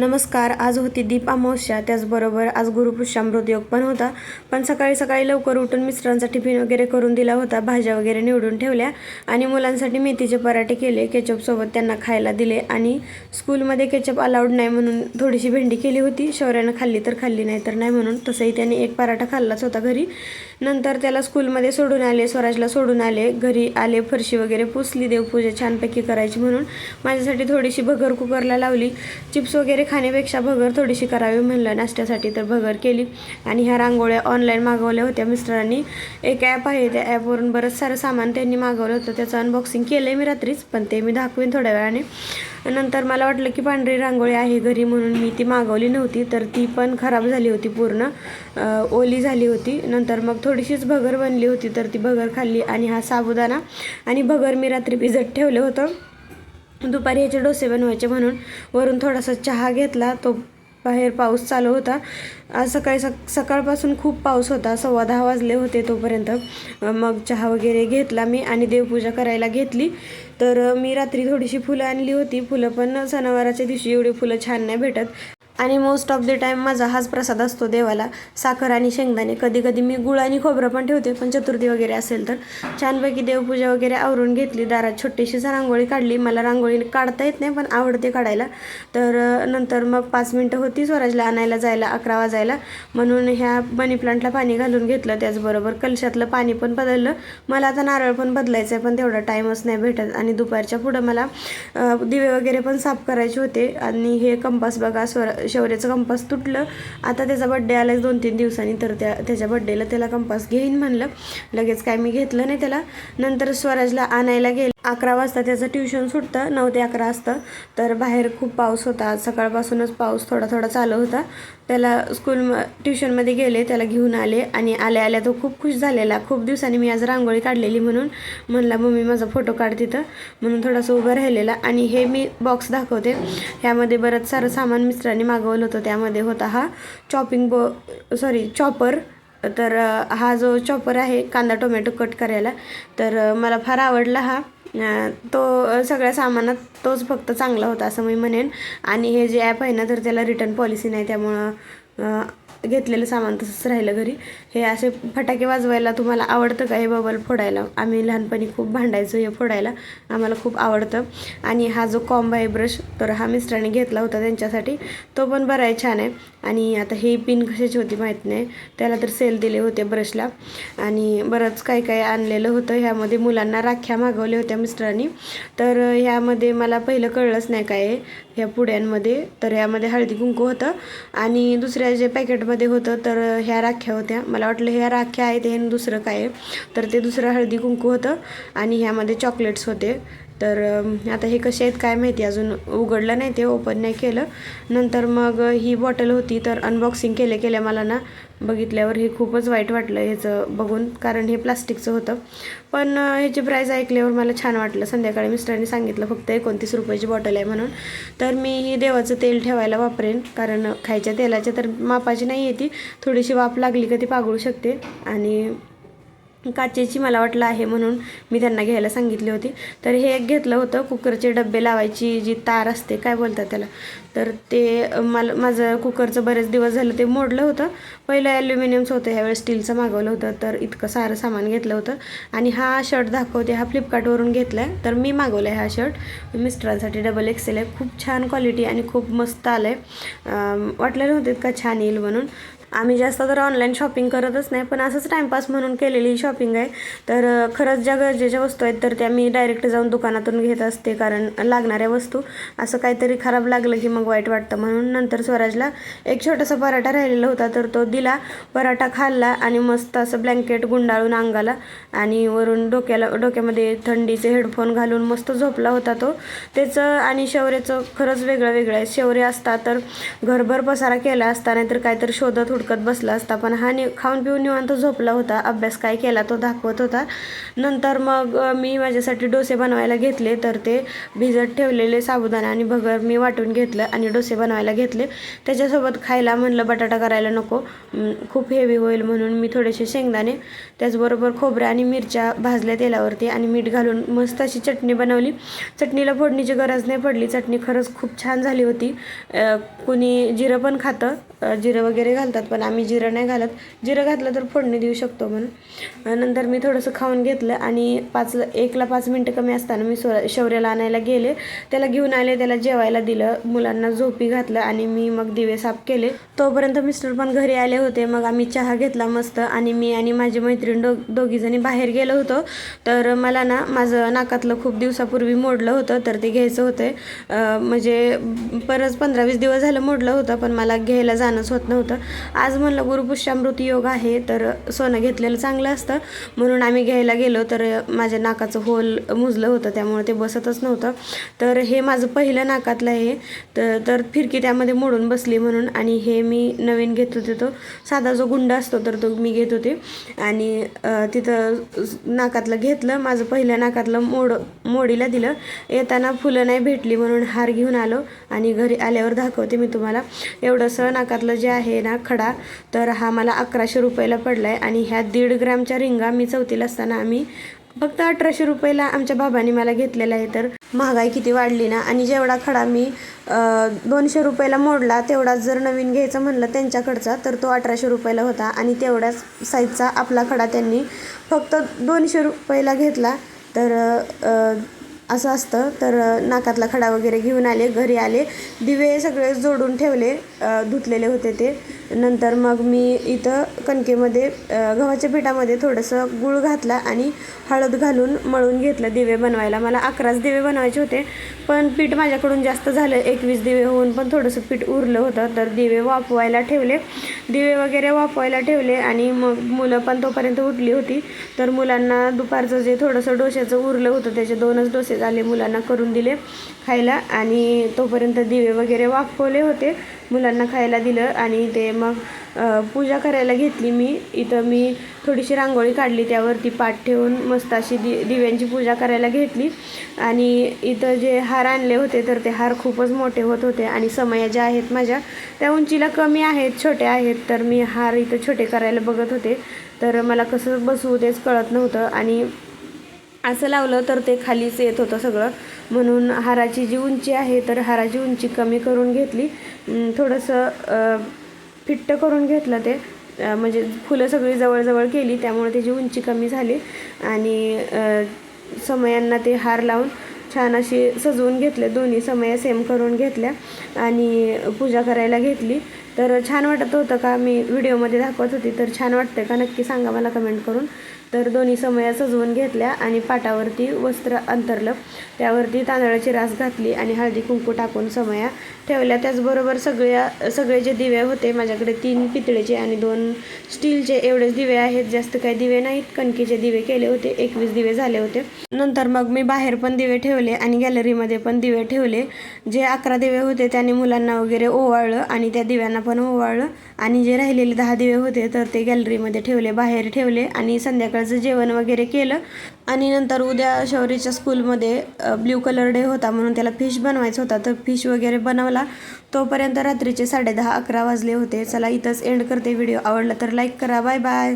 नमस्कार आज होती दीप अमावस्या. त्याचबरोबर आज गुरुपुष्यामृत योग पण होता. पण सकाळी सकाळी लवकर उठून मिस्टरांचा टिफिन वगैरे करून दिला होता. भाज्या वगैरे निवडून ठेवल्या आणि मुलांसाठी मेथीचे पराठे केले. केचपसोबत त्यांना खायला दिले आणि स्कूलमध्ये केचप अलाउड नाही म्हणून थोडीशी भेंडी केली होती. शौर्यानं खाल्ली तर खाल्ली नाही तर नाही म्हणून तसंही त्याने एक पराठा खाल्लाच होता घरी. नंतर त्याला स्कूलमध्ये सोडून आले स्वराजला सोडून आले. घरी आले फरशी वगैरे पुसली देवपूजा छानपैकी करायची म्हणून. माझ्यासाठी थोडीशी भगर कुकरला लावली. चिप्स वगैरे खाण्यापेक्षा भगर थोडीशी करावी म्हणलं. नाश्त्यासाठी तर भगर केली. आणि ह्या रांगोळ्या ऑनलाईन मागवल्या होत्या मिस्टरांनी. एक ॲप आहे त्या ॲपवरून बरंच सारं सामान त्यांनी मागवलं होतं. त्याचं अनबॉक्सिंग केलं आहे मी रात्रीच पण ते मी दाखवेन थोड्या वेळाने. नंतर मला वाटलं की पांढरी रांगोळी आहे घरी म्हणून मी ती मागवली नव्हती तर ती पण खराब झाली होती पूर्ण. ओली झाली होती. नंतर मग थोडीशीच भगर बनली होती तर ती भगर खाल्ली. आणि हा साबुदाणा. आणि भगर मी रात्री भिजत ठेवलं होतं. दुपारी ह्याचे डोसे बनवायचे म्हणून वरून थोडासा चहा घेतला. तो बाहेर पाऊस चालू होता. आज सकाळी सक सकाळपासून खूप पाऊस होता. सव्वा दहा वाजले होते तोपर्यंत. मग चहा वगैरे घेतला मी आणि देवपूजा करायला घेतली. तर मी रात्री थोडीशी फुलं आणली होती. फुलं पण सणावाराच्या दिवशी एवढी फुलं छान नाही भेटत. आणि मोस्ट ऑफ द टाईम माझा हाच प्रसाद असतो देवाला. साखर आणि शेंगदाणे. कधी कधी मी गुळ आणि खोबरं पण ठेवते पण चतुर्थी वगैरे असेल तर. छानपैकी देवपूजा वगैरे आवरून घेतली दारात छोटीशीच रांगोळी काढली. मला रांगोळी काढता येत नाही पण आवडते काढायला. तर नंतर मग पाच मिनटं होती स्वराजला आणायला जायला अकरा वाजायला. म्हणून ह्या मनी प्लांटला पाणी घालून घेतलं. त्याचबरोबर कलशातलं पाणी पण बदललं. मला आता नारळ पण बदलायचं आहे पण तेवढा टाईमच नाही भेटत. आणि दुपारच्या पुढं मला दिवे वगैरे पण साफ करायचे होते. आणि हे कंपास बघा स्वर शौर्याचं कंपास तुटलं. आता त्याचा बड्डे आला दोन तीन दिवसांनी तर त्या त्याच्या बड्डेला त्याला कंपास घेईन म्हणलं. लगेच काय मी घेतलं नाही त्याला. नंतर स्वराजला आणायला गेलं. अकरा वाजता त्याचं ट्युशन सुटतं नऊ ते अकरा असतं. तर बाहेर खूप पाऊस होता. आज सकाळपासूनच पाऊस थोडा थोडा चालू होता. त्याला स्कूल म ट्युशनमध्ये गेले त्याला घेऊन आले आणि आल्या आल्या तो खूप खुश झालेला. खूप दिवसांनी मी आज रांगोळी काढलेली म्हणून. म्हणला मम्मी माझा फोटो काढ तिथं. म्हणून थोडासा उभं राहिलेला आणि हे मी बॉक्स दाखवते. ह्यामध्ये बरंच सारं सामान मिस्टरांनी मागवलं होतं. त्यामध्ये होता हा चॉपिंग बो सॉरी चॉपर तर हा जो चॉपर आहे कांदा टोमॅटो कट करायला. तर मला फार आवडला हा. तो सगळ्या सामानात तोच फक्त चांगला होता असं मी म्हणेन. आणि हे जे ॲप आहे ना तर त्याला रिटर्न पॉलिसी नाही त्यामुळं घेतलेलं सामान तसंच राहिलं घरी. हे असे फटाके वाजवायला तुम्हाला आवडतं का? हे बबल फोडायला. आम्ही लहानपणी खूप भांडायचो हे फोडायला. आम्हाला खूप आवडतं. आणि हा जो कॉम्ब आहे ब्रश तर हा मिस्टरांनी घेतला होता त्यांच्यासाठी. तो पण बरा आहे छान आहे. आणि आता ही पिन कशाची होती माहीत नाही. त्याला तर सेल दिले होते ब्रशला. आणि बरंच काही काही आणलेलं होतं. ह्यामध्ये मुलांना राख्या मागवल्या होत्या मिस्टरांनी. तर ह्यामध्ये मला पहिलं कळलंच नाही काय ह्या पुड्यांमध्ये. तर ह्यामध्ये हळदी कुंकू होतं. आणि दुसऱ्या जे पॅकेट पॅकेटमध्ये होतं तर ह्या राख्या होत्या. मला वाटलं ह्या राख्या आहेत हे दुसरं काय आहे. तर ते दुसरं हळदी कुंकू होतं आणि ह्यामध्ये चॉकलेट्स होते. तर आता हे कसे आहेत काय माहिती अजून उघडलं नाही ते ओपन नाही केलं. नंतर मग ही बॉटल होती तर अनबॉक्सिंग केले केल्या मला ना बघितल्यावर हे खूपच वाईट वाटलं ह्याचं बघून कारण हे प्लास्टिकचं होतं. पण ह्याची प्राईज ऐकल्यावर मला छान वाटलं. संध्याकाळी मिस्टरांनी सांगितलं फक्त एकोणतीस रुपयाची बॉटल आहे म्हणून. तर मी ही देवाचं तेल ठेवायला वापरेन कारण खायच्या तेलाच्या तर मापाची नाही आहे ती थोडीशी वाफ लागली का ती पागळू शकते. आणि काचेची मला वाटलं आहे म्हणून मी त्यांना घ्यायला सांगितली होती. तर हे एक घेतलं होतं कुकरचे डब्बे लावायची जी तार असते काय बोलतात त्याला? तर ते मला माझं कुकरचं बरेच दिवस झालं ते मोडलं होतं. पहिलं ॲल्युमिनियमचं होतं ह्यावेळेस स्टीलचं मागवलं होतं तर इतकं सारं सामान घेतलं होतं. आणि हा शर्ट दाखवते हा फ्लिपकार्टवरून घेतला आहे तर मी मागवला आहे हा शर्ट मिस्टरांसाठी डबल एक्सेल आहे खूप छान क्वालिटी आणि खूप मस्त आलं आहे वाटलं होतं का छान येईल म्हणून. आम्ही जास्त तर ऑनलाईन शॉपिंग करतच नाही पण असंच टाईमपास म्हणून केलेली शॉपिंग आहे. तर खरंच ज्या गरजेच्या वस्तू आहेत तर त्या मी डायरेक्ट जाऊन दुकानातून घेत असते कारण लागणाऱ्या वस्तू असं काहीतरी खराब लागलं की मग वाईट वाटतं. म्हणून नंतर स्वराजला एक छोटासा पराठा राहिलेला होता तर तो दिला पराठा खाल्ला आणि मस्त असं ब्लँकेट गुंडाळून अंगाला आणि वरून डोक्याला डोक्यामध्ये थंडीचे हेडफोन घालून मस्त झोपला होता तो. त्याचं आणि शौर्याचं खरंच वेगळं वेगळं आहे. शौर्य असता तर घरभर पसारा केला असता नाहीतर काहीतरी शोधत हुडकत बसला असता पण हा नि खाऊन पिऊन निवांत झोपला होता. अभ्यास काय केला तो दाखवत होता. नंतर मग मी माझ्यासाठी डोसे बनवायला घेतले तर ते भिजत ठेवलेले साबुदाणा आणि भगर मी वाटून घेतलं आणि डोसे बनवायला घेतले. त्याच्यासोबत खायला म्हणलं बटाटा करायला नको खूप हेवी होईल म्हणून मी थोडेसे शेंगदाणे त्याचबरोबर खोबऱ्या आणि मिरच्या भाजल्या तेलावरती आणि मीठ घालून मस्त अशी चटणी बनवली. चटणीला फोडणीची गरज नाही पडली. चटणी खरंच खूप छान झाली होती. कुणी जिरं पण खातं जिरं वगैरे घालतात पण आम्ही जिरं नाही घालत. जिरं घातलं तर फोडणी देऊ शकतो म्हणून. नंतर मी थोडंसं खाऊन घेतलं आणि पाच एकला पाच मिनटं कमी असताना मी स्व शौर्याला आणायला गेले. त्याला घेऊन आले त्याला जेवायला दिलं. मुलांना झोपी घातलं आणि मी मग दिवे साफ केले. तोपर्यंत मिस्टर पण घरी आले होते. मग आम्ही चहा घेतला मस्त आणि मी आणि माझी मैत्रीण दो दोघीजणी बाहेर गेलो होतो. तर मला ना माझं नाकातलं खूप दिवसापूर्वी मोडलं होतं तर ते घ्यायचं होतं. म्हणजे परत पंधरा वीस दिवस झालं मोडलं होतं पण मला घ्यायला जाणंच होत नव्हतं. आज म्हणलं गुरुपुष्यामृती योग आहे तर सोनं घेतलेलं चांगलं असतं. म्हणून आम्ही घ्यायला गेलो तर माझ्या नाकाचं होल मुजलं होतं त्यामुळे ते बसतच नव्हतं. तर हे माझं पहिलं नाकातलं आहे. तर तर फिरकी त्यामध्ये मोडून बसली म्हणून आणि हे मी नवीन घेत होते तो. साधा जो गुंड असतो तर तो मी घेत होते. आणि तिथं नाकातलं घेतलं माझं पहिल्या नाकातलं मोड मोडीला दिलं. येताना फुलं नाही भेटली म्हणून हार घेऊन आलो आणि घरी आल्यावर दाखवते मी तुम्हाला. एवढंसं नाकातलं जे आहे ना खडा तर हा मला अकराशे रुपयाला पडला आहे आणि ह्या दीड ग्रॅमच्या रिंगा मी चौथीला असताना आम्ही फक्त अठराशे रुपयाला आमच्या बाबांनी मला घेतलेला आहे. तर महागाई किती वाढली ना आणि जेवढा खडा मी दोनशे रुपयाला मोडला तेवढाच जर नवीन घ्यायचं म्हणलं त्यांच्याकडचा तर तो अठराशे रुपयाला होता आणि तेवढ्याच साईजचा आपला खडा त्यांनी फक्त दोनशे रुपयाला घेतला. तर असं असतं. तर नाकातला खडा वगैरे घेऊन आले घरी आले. दिवे सगळे जोडून ठेवले धुतलेले होते ते. नंतर मग मी इथं कणकेमध्ये गव्हाच्या पिठामध्ये थोडंसं गूळ घातला आणि हळद घालून मळून घेतलं दिवे बनवायला. मला अकराच दिवे बनवायचे होते पण पीठ माझ्याकडून जास्त झालं. एकवीस दिवे होऊन पण थोडंसं पीठ उरलं होतं तर दिवे वाफवायला ठेवले. दिवे वगैरे वाफवायला ठेवले आणि मग मुलं पण तोपर्यंत उठली होती. तर मुलांना दुपारचं जे थोडंसं डोश्याचं उरलं होतं त्याचे दोनच डोसे झाले मुलांना करून दिले खायला आणि तोपर्यंत दिवे वगैरे वाफवले होते. मुलांना खायला दिलं आणि ते मग पूजा करायला घेतली मी. इथं मी थोडीशी रांगोळी काढली त्यावरती पाठ ठेवून मस्त अशी दि दिव्यांची पूजा करायला घेतली. आणि इथं जे हार आणले होते तर ते हार खूपच मोठे होत होते आणि समया ज्या आहेत माझ्या त्या उंचीला कमी आहेत छोट्या आहेत. तर मी हार इथं छोटे करायला बघत होते. तर मला कसं बसवू तेच कळत नव्हतं आणि असं लावलं तर ते खालीच येत होतं सगळं. म्हणून हाराची जी उंची आहे तर हाराची उंची कमी करून घेतली. थोडंसं फिट्ट करून घेतलं ते. म्हणजे फुलं सगळी जवळजवळ केली त्यामुळे त्याची उंची कमी झाली. आणि समयांना ते हार लावून छान अशी सजवून घेतले दोन्ही समया सेम करून घेतल्या. आणि पूजा करायला घेतली. तर छान वाटत होतं का? मी व्हिडिओमध्ये दाखवत होती. तर छान वाटतं का? नक्की सांगा मला कमेंट करून. तर दोन्ही समया सजवून घेतल्या आणि पाटावरती वस्त्र अंतरलं. त्यावरती तांदळाची रास घातली आणि हळदी कुंकू टाकून समया ठेवल्या. त्याचबरोबर सगळ्या सगळे जे दिवे होते माझ्याकडे तीन पितळेचे आणि दोन स्टीलचे एवढेच दिवे आहेत. जास्त काही दिवे नाहीत. कणकीचे दिवे केले होते. एकवीस दिवे झाले होते. नंतर मग मी बाहेर पण दिवे ठेवले आणि गॅलरीमध्ये पण दिवे ठेवले. जे अकरा दिवे होते त्याने मुलांना वगैरे ओवाळलं आणि त्या दिव्यांना पण ओवाळलं. आणि जे राहिलेले दहा दिवे होते तर ते गॅलरीमध्ये ठेवले बाहेर ठेवले आणि संध्याकाळचं जेवण वगैरे केलं. आणि नंतर उद्या शौरीच्या स्कूलमध्ये ब्ल्यू कलर डे होता म्हणून त्याला फिश बनवायचा होता. तर फिश वगैरे बनवला. तोपर्यंत रात्रीचे साडेदहा अकरा वाजले होते. चला इथंच एंड करते व्हिडिओ आवडला तर लाईक करा. Bye bye